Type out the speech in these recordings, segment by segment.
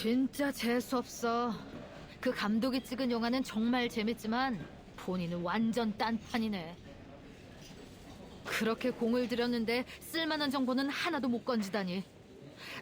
진짜 재수없어. 그 감독이 찍은 영화는 정말 재밌지만 본인은 완전 딴판이네. 그렇게 공을 들였는데 쓸만한 정보는 하나도 못 건지다니.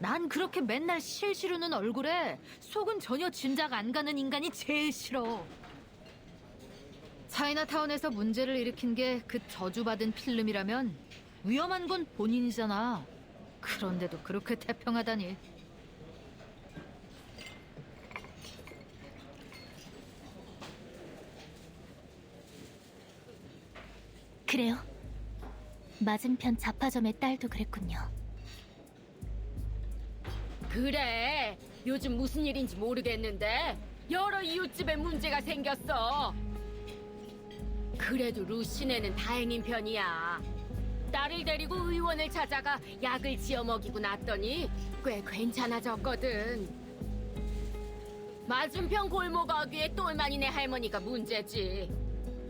난 그렇게 맨날 실시르는 얼굴에 속은 전혀 진작 안 가는 인간이 제일 싫어. 차이나타운에서 문제를 일으킨 게 그 저주받은 필름이라면 위험한 건 본인이잖아. 그런데도 그렇게 태평하다니. 그래요. 맞은편 잡화점의 딸도 그랬군요. 그래. 요즘 무슨 일인지 모르겠는데 여러 이웃집에 문제가 생겼어. 그래도 루시네는 다행인 편이야. 딸을 데리고 의원을 찾아가 약을 지어 먹이고 났더니 꽤 괜찮아졌거든. 맞은편 골목 어귀에 똘마니네 할머니가 문제지.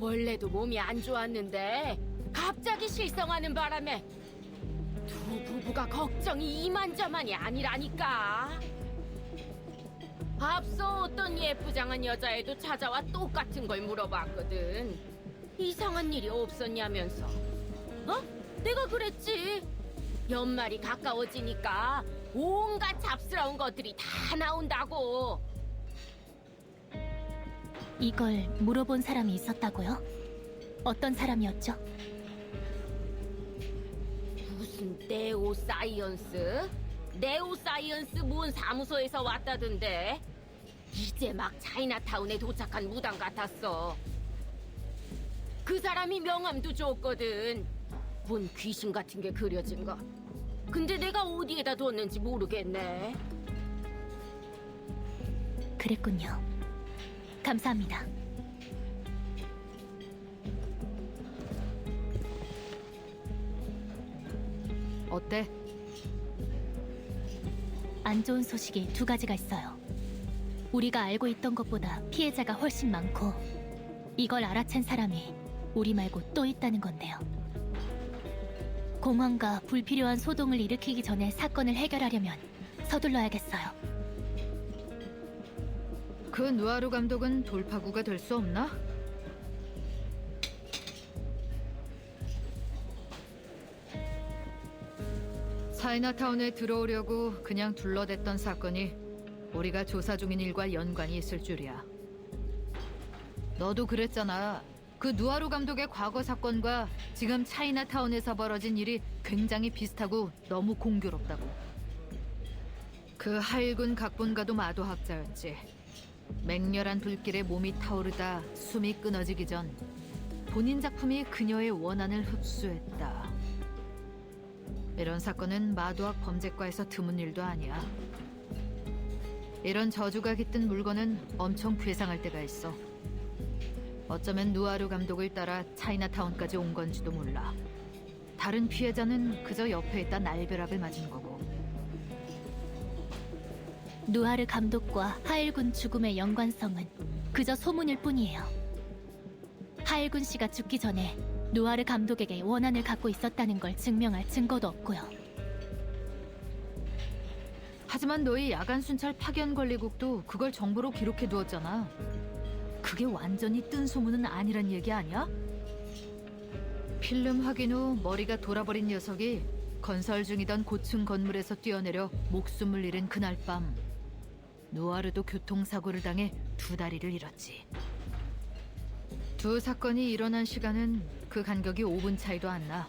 원래도 몸이 안 좋았는데 갑자기 실성하는 바람에 두 부부가 걱정이 이만저만이 아니라니까. 앞서 어떤 예쁘장한 여자애도 찾아와 똑같은 걸 물어봤거든. 이상한 일이 없었냐면서. 어? 내가 그랬지. 연말이 가까워지니까 온갖 잡스러운 것들이 다 나온다고. 이걸 물어본 사람이 있었다고요? 어떤 사람이었죠? 무슨 네오 사이언스? 네오 사이언스 뭔 사무소에서 왔다던데. 이제 막 차이나타운에 도착한 무당 같았어. 그 사람이 명함도 줬거든. 뭔 귀신 같은 게 그려진 거. 근데 내가 어디에다 뒀는지 모르겠네. 그랬군요. 감사합니다. 어때? 안 좋은 소식이 두 가지가 있어요. 우리가 알고 있던 것보다 피해자가 훨씬 많고 이걸 알아챈 사람이 우리 말고 또 있다는 건데요. 공황과 불필요한 소동을 일으키기 전에 사건을 해결하려면 서둘러야겠어요. 그 누아르 감독은 돌파구가 될 수 없나? 차이나타운에 들어오려고 그냥 둘러댔던 사건이 우리가 조사 중인 일과 연관이 있을 줄이야. 너도 그랬잖아. 그 누아르 감독의 과거 사건과 지금 차이나타운에서 벌어진 일이 굉장히 비슷하고 너무 공교롭다고. 그 하일군 각본가도 마도학자였지. 맹렬한 불길에 몸이 타오르다 숨이 끊어지기 전 본인 작품이 그녀의 원한을 흡수했다. 이런 사건은 마도학 범죄과에서 드문 일도 아니야. 이런 저주가 깃든 물건은 엄청 괴상할 때가 있어. 어쩌면 누아르 감독을 따라 차이나타운까지 온 건지도 몰라. 다른 피해자는 그저 옆에 있다 날벼락을 맞은 거고. 누아르 감독과 하일군 죽음의 연관성은 그저 소문일 뿐이에요. 하일군 씨가 죽기 전에 누아르 감독에게 원한을 갖고 있었다는 걸 증명할 증거도 없고요. 하지만 너희 야간 순찰 파견 관리국도 그걸 정보로 기록해 두었잖아. 그게 완전히 뜬 소문은 아니란 얘기 아니야? 필름 확인 후 머리가 돌아버린 녀석이 건설 중이던 고층 건물에서 뛰어내려 목숨을 잃은 그날 밤 누아르도 교통사고를 당해 두 다리를 잃었지. 두 사건이 일어난 시간은 그 간격이 5분 차이도 안 나.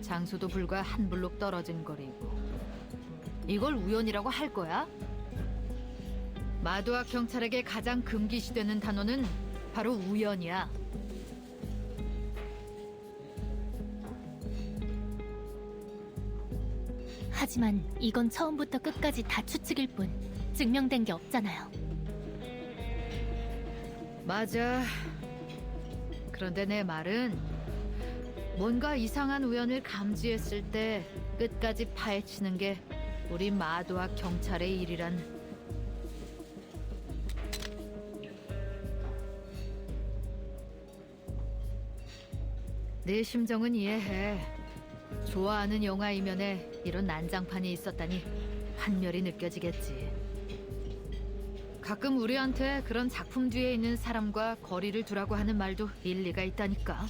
장소도 불과 한 블록 떨어진 거리고. 이걸 우연이라고 할 거야? 마도학 경찰에게 가장 금기시되는 단어는 바로 우연이야. 하지만 이건 처음부터 끝까지 다 추측일 뿐 증명된 게 없잖아요. 맞아. 그런데 내 말은 뭔가 이상한 우연을 감지했을 때 끝까지 파헤치는 게 우리 마도학 경찰의 일이란 내 심정은 이해해. 좋아하는 영화 이면에 이런 난장판이 있었다니 환멸이 느껴지겠지. 가끔 우리한테 그런 작품 뒤에 있는 사람과 거리를 두라고 하는 말도 일리가 있다니까.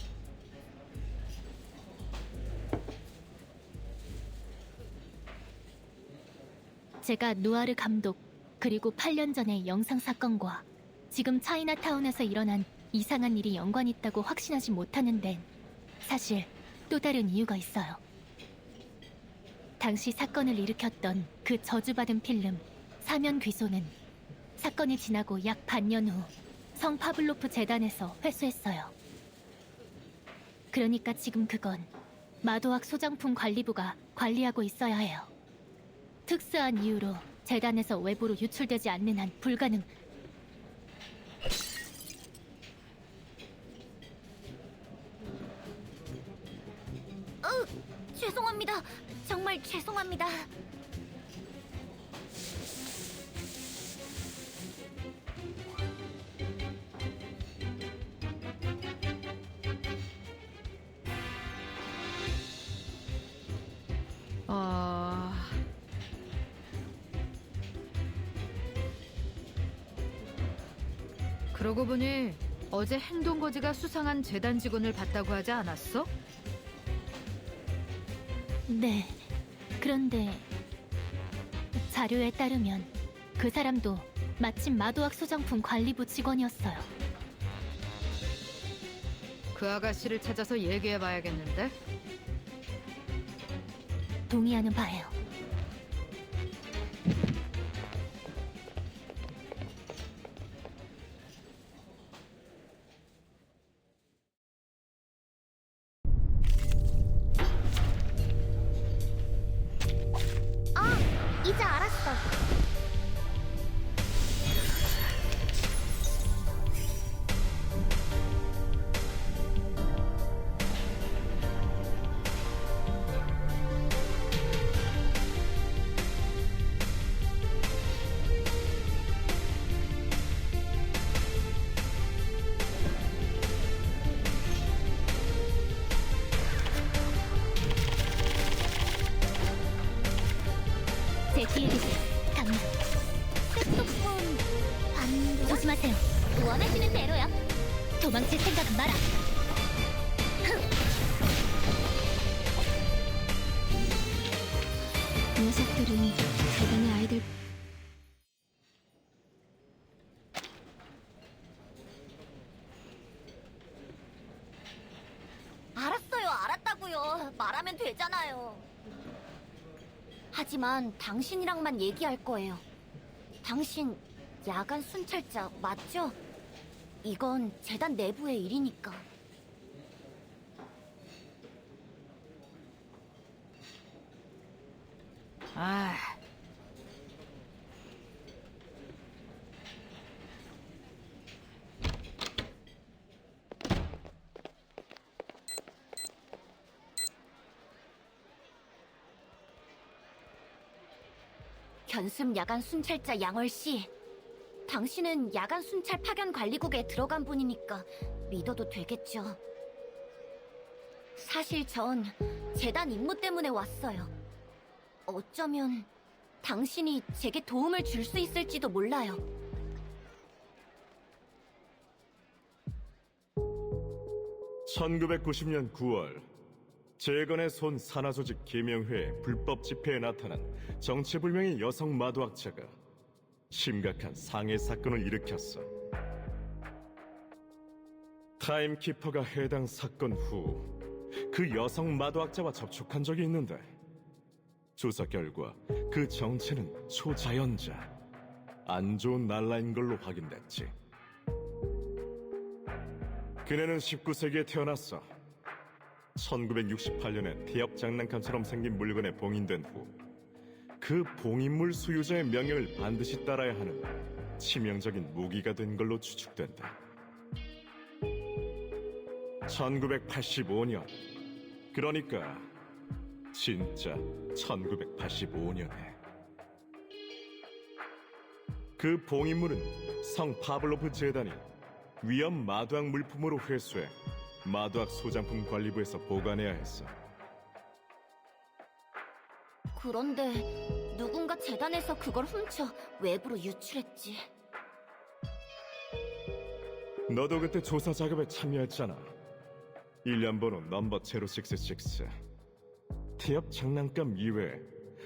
제가 누아르 감독 그리고 8년 전의 영상 사건과 지금 차이나타운에서 일어난 이상한 일이 연관이 있다고 확신하지 못하는 데는 사실 또 다른 이유가 있어요. 당시 사건을 일으켰던 그 저주받은 필름 사면 귀소는 사건이 지나고 약 반년 후 성 파블로프 재단에서 회수했어요. 그러니까 지금 그건 마도학 소장품 관리부가 관리하고 있어야 해요. 특수한 이유로 재단에서 외부로 유출되지 않는 한 불가능. 그러고 보니 어제 행동거지가 수상한 재단 직원을 봤다고 하지 않았어? 네. 그런데 자료에 따르면 그 사람도 마침 마도학 소장품 관리부 직원이었어요. 그 아가씨를 찾아서 얘기해봐야겠는데? 동의하는 바예요. 이 원하시는 대로요. 도망칠 생각은 마라. 녀석들은 재단의 아이들 알았어요, 알았다고요. 말하면 되잖아요. 하지만 당신이랑만 얘기할 거예요. 당신 야간 순찰자 맞죠? 이건 재단 내부의 일이니까. 아, 견습 야간 순찰자 양월 씨. 당신은 야간 순찰 파견 관리국에 들어간 분이니까 믿어도 되겠죠. 사실 전 재단 임무 때문에 왔어요. 어쩌면 당신이 제게 도움을 줄 수 있을지도 몰라요. (1990년 9월) 재건의 손 산하조직 개명회 불법 집회에 나타난 정체불명의 여성 마도학자가 심각한 상해 사건을 일으켰어. 타임키퍼가 해당 사건 후 그 여성 마도학자와 접촉한 적이 있는데 조사 결과 그 정체는 초자연자, 안 좋은 날라인 걸로 확인됐지. 그녀는 19세기에 태어났어. 1968년에 태엽 장난감처럼 생긴 물건에 봉인된 후 그 봉인물 수유자의 명령을 반드시 따라야 하는 치명적인 무기가 된 걸로 추측된다. 1985년 그러니까 진짜 1985년에 그 봉인물은 성 파블로프 재단이 위험 마두학 물품으로 회수해 마두학 소장품 관리부에서 보관해야 했어. 그런데 누군가 재단에서 그걸 훔쳐 외부로 유출했지. 너도 그때 조사 작업에 참여했잖아. 1년 번호 넘버 제로 식스 식스. 티업 장난감 이외에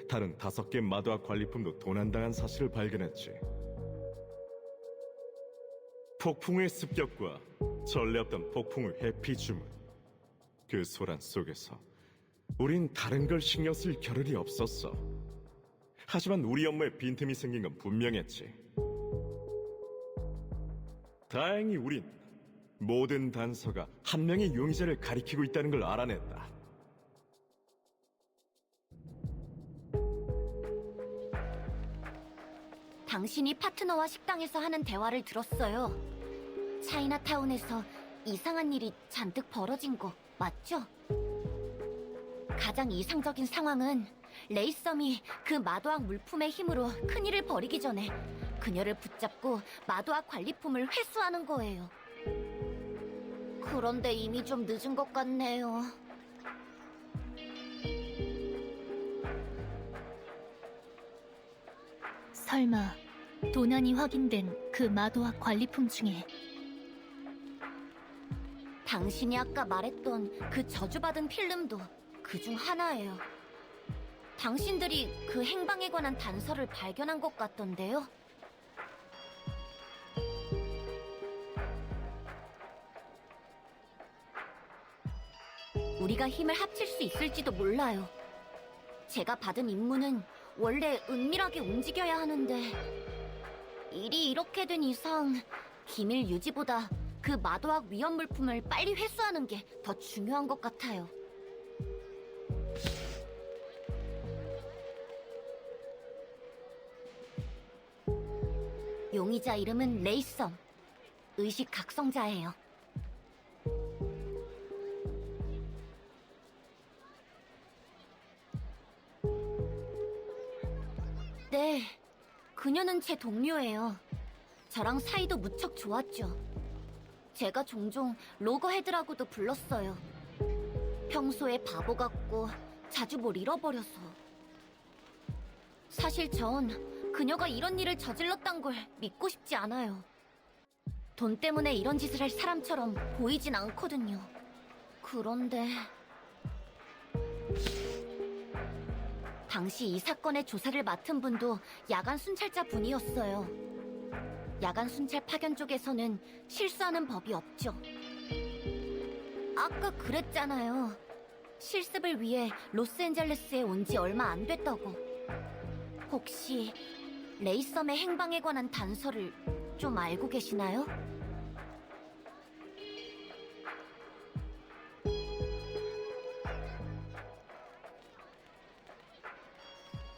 다른 다섯 개 마도학 관리품도 도난당한 사실을 발견했지. 폭풍의 습격과 전례 없던 폭풍의 해피 주문. 그 소란 속에서 우린 다른 걸 신경 쓸 겨를이 없었어. 하지만 우리 업무에 빈틈이 생긴 건 분명했지. 다행히 우린 모든 단서가 한 명의 용의자를 가리키고 있다는 걸 알아냈다. 당신이 파트너와 식당에서 하는 대화를 들었어요. 차이나타운에서 이상한 일이 잔뜩 벌어진 거 맞죠? 가장 이상적인 상황은 레이썸이 그 마도학 물품의 힘으로 큰일을 벌이기 전에 그녀를 붙잡고 마도학 관리품을 회수하는 거예요. 그런데 이미 좀 늦은 것 같네요. 설마 도난이 확인된 그 마도학 관리품 중에 당신이 아까 말했던 그 저주받은 필름도 그 중 하나예요. 당신들이 그 행방에 관한 단서를 발견한 것 같던데요? 우리가 힘을 합칠 수 있을지도 몰라요. 제가 받은 임무는 원래 은밀하게 움직여야 하는데 일이 이렇게 된 이상 기밀 유지보다 그 마도학 위험 물품을 빨리 회수하는 게 더 중요한 것 같아요. 의자 이름은 레이썸. 의식 각성자예요. 네, 그녀는 제 동료예요. 저랑 사이도 무척 좋았죠. 제가 종종 로거헤드라고도 불렀어요. 평소에 바보 같고 자주 뭘 잃어버려서. 사실 전 그녀가 이런 일을 저질렀단 걸 믿고 싶지 않아요. 돈 때문에 이런 짓을 할 사람처럼 보이진 않거든요. 그런데 당시 이 사건의 조사를 맡은 분도 야간 순찰자 분이었어요. 야간 순찰 파견 쪽에서는 실수하는 법이 없죠. 아까 그랬잖아요. 실습을 위해 로스앤젤레스에 온 지 얼마 안 됐다고. 혹시 레이썸의 행방에 관한 단서를 좀 알고 계시나요?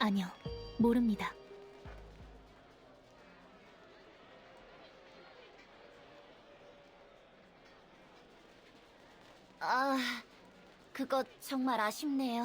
아니요, 모릅니다. 아, 그거 정말 아쉽네요.